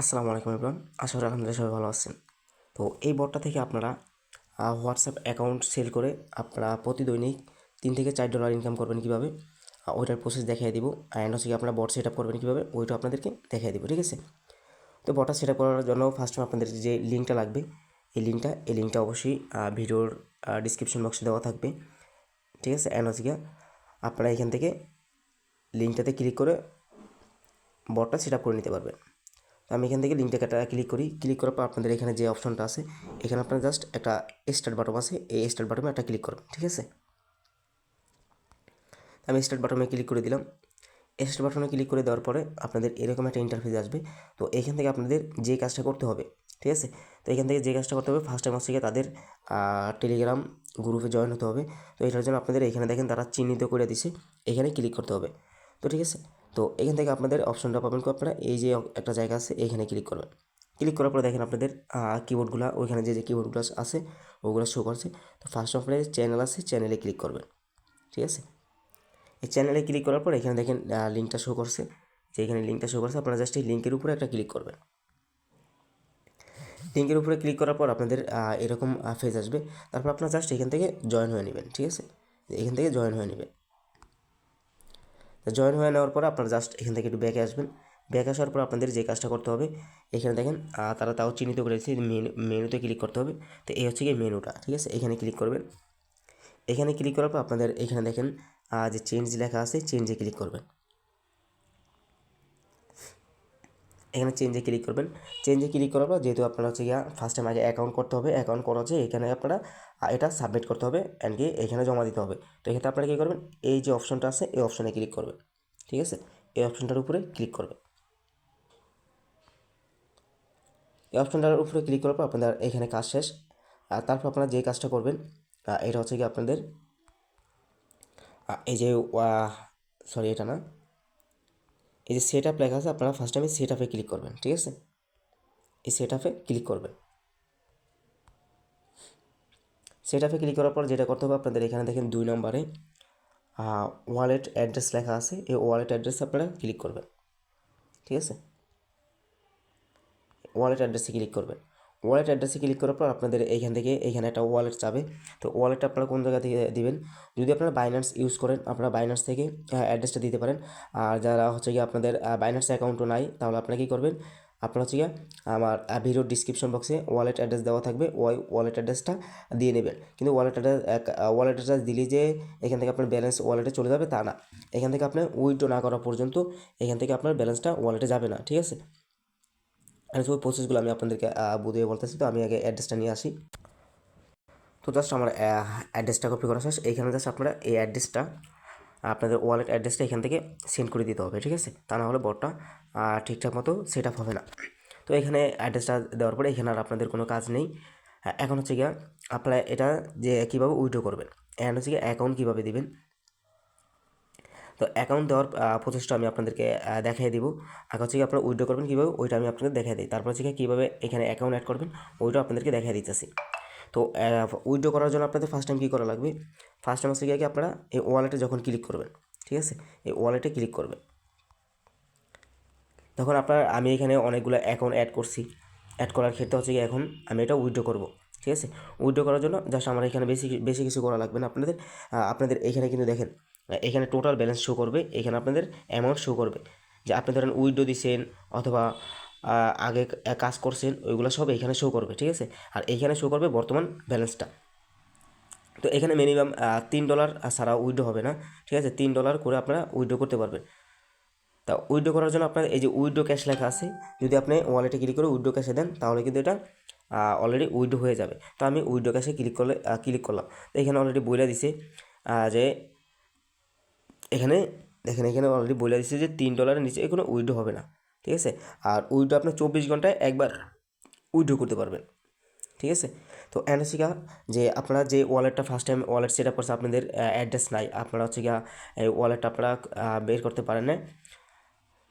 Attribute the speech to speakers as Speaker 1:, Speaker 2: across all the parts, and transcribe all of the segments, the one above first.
Speaker 1: আসসালামু আলাইকুম ইবরান আশা করি আলহামদুলিল্লাহ সবাই ভালো আছেন। তো এই বটটা থেকে আপনারা হোয়াটসঅ্যাপ অ্যাকাউন্ট সেল করে আপনারা প্রতি দৈনিক তিন থেকে চার ডলার ইনকাম করবেন কীভাবে ওইটার প্রসেস দেখিয়ে দিব। অ্যান্ড হচ্ছে কি আপনারা বট সেট আপ করবেন কীভাবে, ওইটা আপনাদেরকে দেখিয়ে দিব, ঠিক আছে? তো বটটা সেট আপ করার জন্য ফার্স্ট আপনাদের যে লিঙ্কটা লাগবে, এই লিঙ্কটা এই লিঙ্কটা অবশ্যই ভিডিওর ডিসক্রিপশন বক্সে দেওয়া থাকবে, ঠিক আছে? অ্যান্ড হচ্ছে আপনারা এখান থেকে লিঙ্কটাতে ক্লিক করে বটটা সেট আপ করে নিতে পারবেন। আমি এখান থেকে লিঙ্কটাকে একটা ক্লিক করি। ক্লিক করার পর আপনাদের এখানে যে অপশনটা আছে, এখানে আপনারা জাস্ট একটা স্টার্ট বাটন আছে, এই স্টার্ট বাটনে একটা ক্লিক করবেন, ঠিক আছে? আমি স্টার্ট বাটনে ক্লিক করে দিলাম। স্টার্ট বাটনে ক্লিক করে দেওয়ার পরে আপনাদের এরকম একটা ইন্টারফেস আসবে। তো এখান থেকে আপনাদের যে কাজটা করতে হবে, ঠিক আছে? তো এখান থেকে যে কাজটা করতে হবে ফার্স্ট টাইম হচ্ছে তাদের টেলিগ্রাম গ্রুপে জয়েন হতে হবে। তো এটার জন্য আপনাদের এখানে দেখেন তারা চিহ্নিত করে দিছে, এখানে ক্লিক করতে হবে। তো ঠিক আছে? তো এখান থেকে আপনাদের অপশনটা পাবেন আপনারা। এই যে একটা জায়গা আছে, এখানে ক্লিক করবেন। ক্লিক করার পরে দেখেন আপনাদের কিবোর্ডগুলো ওইখানে যে যে কিবোর্ডগুলো আছে, ওগুলো শো করছে। তো ফার্স্ট অফ আপনাদের চ্যানেল আছে চ্যানেলে ক্লিক করবেন। ঠিক আছে? এই চ্যানেলে ক্লিক করার পর এখানে দেখেন লিঙ্কটা শো করছে। যে এখানে লিঙ্কটা শো করছে, আপনারা জাস্ট এই লিঙ্কের উপরে একটা ক্লিক করবেন। লিঙ্কের উপরে ক্লিক করার পর আপনাদের এরকম ফেজ আসবে। তারপর আপনারা জাস্ট এখান থেকে জয়েন হয়ে নেবেন। ঠিক আছে? এখান থেকে জয়েন হয়ে নেবেন। জয়েন হয়ে নেওয়ার পর আপনারা জাস্ট এখান থেকে একটু ব্যাকে আসবেন। ব্যাক আসার পর আপনাদের যে কাজটা করতে হবে, এখানে দেখেন তারা তাও চিহ্নিত করেছে মেনু মেনুতে ক্লিক করতে হবে। তো এই হচ্ছে কি মেনুটা ঠিক আছে? এখানে ক্লিক করবেন। এখানে ক্লিক করার পর আপনাদের এখানে দেখেন যে চেঞ্জ লেখা আছে চেঞ্জে ক্লিক করবেন। এখানে চেঞ্জে ক্লিক করবেন। চেঞ্জে ক্লিক করার পর যেহেতু আপনারা হচ্ছে গিয়া ফার্স্ট টাইম আগে অ্যাকাউন্ট করতে হবে অ্যাকাউন্ট করা হচ্ছে এখানে আপনারা এটা সাবমিট করতে হবে অ্যান্ড কি এখানে জমা দিতে হবে। তো এক্ষেত্রে আপনারা কী করবেন? এই যে অপশনটা আছে, এই অপশনে ক্লিক করবেন। ঠিক আছে? এই অপশনটার উপরে ক্লিক করবেন। এই অপশনটার উপরে ক্লিক করার পর আপনাদের এখানে কাজ শেষ। আর তারপর আপনারা যে কাজটা করবেন এটা হচ্ছে কি আপনাদের এই যে সরি এটা না। এই যে সেট আপ লেখা আছে, আপনারা ফার্স্ট টাইমে সেট আপে ক্লিক করবেন, ঠিক আছে? এই সেট আপে ক্লিক করবেন। সেট আপে ক্লিক করার পর যেটা করতে হবে, আপনাদের এখানে দেখেন দুই নম্বরে ওয়ালেট অ্যাড্রেস লেখা আছে, এই ওয়ালেট অ্যাড্রেস আপনারা ক্লিক করবেন, ঠিক আছে? ওয়ালেট অ্যাড্রেসে ক্লিক করবেন। ওয়ালেট অ্যাড্রেসে ক্লিক করার পর আপনাদের এইখান থেকে এখানে একটা ওয়ালেট চাবে। তো ওয়ালেটটা আপনারা কোন জায়গা থেকে দিবেন? যদি আপনারা বাইন্যান্স ইউজ করেন, আপনারা বাইন্যান্স থেকে অ্যাড্রেসটা দিতে পারেন। আর যারা হচ্ছে গিয়ে আপনাদের বাইন্যান্স অ্যাকাউন্টও নাই, তাহলে আপনারা কী করবেন? আপনারা হচ্ছে গিয়ে আমার ভিডিওর ডিসক্রিপশন বক্সে ওয়ালেট অ্যাড্রেস দেওয়া থাকবে। ওই ওয়ালেট অ্যাড্রেসটা দিয়ে নেবেন। কিন্তু ওয়ালেট অ্যাড্রেস ওয়ালেট অ্যাড্রেস দিলে যে এখান থেকে আপনার ব্যালেন্স ওয়ালেটে চলে যাবে তা না। এখান থেকে আপনার উইথড্র না করা পর্যন্ত এখান থেকে আপনার ব্যালেন্সটা ওয়ালেটে যাবে না, ঠিক আছে? আর ওই প্রসেসগুলো আমি আপনাদেরকে বুঝিয়ে বলতেছি। তো আমি আগে অ্যাড্রেসটা নিয়ে আসি। তো জাস্ট আমার অ্যাড্রেসটা কপি করা শেষ। এইখানে জাস্ট আপনারা এই অ্যাড্রেসটা আপনাদের ওয়ালেট অ্যাড্রেসটা এখান থেকে সেন্ড করে দিতে হবে, ঠিক আছে? তা না হলে বটটা ঠিকঠাক মতো সেট আপ হবে না। তো এখানে অ্যাড্রেসটা দেওয়ার পরে এখানে আর আপনাদের কোনো কাজ নেই। এখন হচ্ছে গিয়া আপনারা এটা যে কীভাবে উইড্রো করবেন। অ্যান্ড হচ্ছে গিয়ে অ্যাকাউন্ট কীভাবে দিবেন? তো অ্যাকাউন্ট দেওয়ার প্রসেসটা আমি আপনাদেরকে দেখাই দিব। আগে হচ্ছে আপনারা উইড্রো করবেন কীভাবে, ওইটা আমি আপনাদের দেখাই দিই। তারপর হচ্ছে কীভাবে এখানে অ্যাকাউন্ট অ্যাড করবেন, ওইটা আপনাদেরকে দেখিয়ে দিতেছি। তো উইড্রো করার জন্য আপনাদের ফার্স্ট টাইম কী করা লাগবে? ফার্স্ট টাইম হচ্ছে কি আপনারা এই ওয়ালেটে যখন ক্লিক করবেন, ঠিক আছে? এই ওয়ালেটে ক্লিক করবেন। তখন আপনার, আমি এখানে অনেকগুলো অ্যাকাউন্ট অ্যাড করছি। অ্যাড করার ক্ষেত্রে হচ্ছে কি এখন আমি এটা উইড্রো করব, ঠিক আছে? উইড্রো করার জন্য জাস্ট আমার এখানে বেশি বেশি কিছু করা লাগবে না। আপনাদের আপনাদের এখানে কিন্তু দেখেন এখানে টোটাল ব্যালেন্স শো করবে, এখানে আপনাদের অ্যামাউন্ট শো করবে। যে আপনি ধরেন উইড্রো দিছেন অথবা আগে কাজ করছেন, ওইগুলো সব এখানে শো করবে, ঠিক আছে? আর এখানে শো করবে বর্তমান ব্যালেন্সটা তো এখানে মিনিমাম তিন ডলার ছাড়া উইড্রো হবে না, ঠিক আছে? তিন ডলার করে আপনারা উইড্রো করতে পারবেন। তা উইড্রো করার জন্য আপনার এই যে উইড্রো ক্যাশ লেখা আছে, যদি আপনি ওয়ালেটে ক্লিক করে উইড্রো ক্যাশে দেন, তাহলে কিন্তু এটা অলরেডি উইড্রো হয়ে যাবে। তো আমি উইড্রো ক্যাশে ক্লিক করলে ক্লিক করলাম। তো এখানে অলরেডি বইলা দিছে যে এখানে দেখেন, এখানে অলরেডি বলে দিচ্ছে যে তিন ডলারের নিচে কোনো উইড্রো হবে না, ঠিক আছে? আর উইড্রো আপনি চব্বিশ ঘন্টায় একবার উইড্রো করতে পারবেন, ঠিক আছে? তো অ্যান্ডসিকা যে আপনারা যে ওয়ালেটটা first time wallet set up করছে, আপনাদের অ্যাড্রেস নাই, আপনারা হচ্ছে গিয়া এই ওয়ালেটটা আপনারা বের করতে পারেন না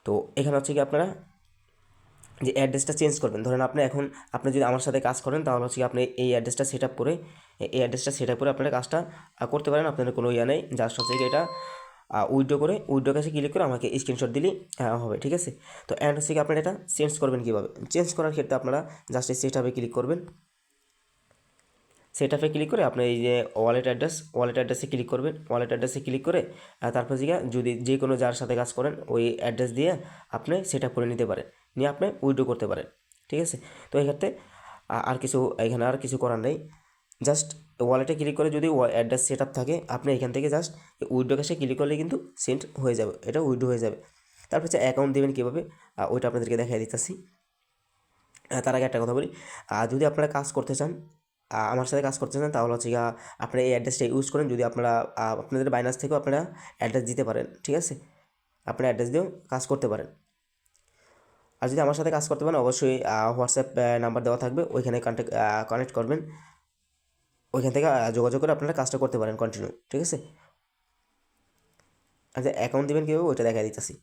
Speaker 1: তো এখানে হচ্ছে কি আপনারা যে অ্যাড্রেসটা চেঞ্জ করবেন, ধরেন আপনি এখন, আপনি যদি আমার সাথে কাজ করেন, তাহলে হচ্ছে আপনি এই অ্যাড্রেসটা সেট আপ করে, এই অ্যাড্রেসটা সেট আপ করে আপনারা কাজটা করতে পারেন, আপনাদের কোনো ইয়া নেই জাস্ট হচ্ছে এটা উইড্রো করে, উইড্রো কাছে ক্লিক করে আমাকে স্ক্রিনশট দিলেই হবে, ঠিক আছে? তো অ্যাড্রেস থেকে আপনারা এটা চেঞ্জ করবেন কীভাবে? চেঞ্জ করার ক্ষেত্রে আপনারা জাস্ট এই সেটআপে ক্লিক করবেন। সেটআপে ক্লিক করে আপনি এই যে ওয়ালেট অ্যাড্রেস ওয়ালেট অ্যাড্রেসে ক্লিক করবেন। ওয়ালেট অ্যাড্রেসে ক্লিক করে তারপর যে যদি যে কোনো যার সাথে কাজ করেন, ওই অ্যাড্রেস দিয়ে আপনি সেট আপ করে নিতে পারেন। নিয়ে আপনি উইড্রো করতে পারেন, ঠিক আছে? তো এই ক্ষেত্রে আর কিছু এখানে আর কিছু করার নেই। জাস্ট ওয়ালেটে ক্লিক করে যদি অ্যাড্রেস সেট আপ থাকে, আপনি এখান থেকে জাস্ট উইড্রো কাছে ক্লিক করলে কিন্তু সেন্ড হয়ে যাবে, এটা উইড্রো হয়ে যাবে। তারপর হচ্ছে অ্যাকাউন্ট দেবেন কীভাবে? ওইটা আপনাদেরকে দেখাই দিতেছি। তার আগে একটা কথা বলি। যদি আপনারা কাজ করতে চান আমার সাথে কাজ করতে চান, তাহলে হচ্ছে আপনারা এই অ্যাড্রেসটা ইউজ করেন। যদি আপনারা আপনাদের বাইনাস থেকেও আপনারা অ্যাড্রেস দিতে পারেন, ঠিক আছে? আপনারা অ্যাড্রেস দিয়েও কাজ করতে পারেন। আর যদি আমার সাথে কাজ করতে পারেন, অবশ্যই হোয়াটসঅ্যাপ নাম্বার দেওয়া থাকবে, ওইখানে কন্ট্যাক্ট কানেক্ট করবেন। ওইখান থেকে যোগাযোগ করে আপনারা কাজটা করতে পারেন কন্টিনিউ ঠিক আছে? আচ্ছা অ্যাকাউন্ট দেবেন কীভাবে? ওইটা দেখা দিতেছি।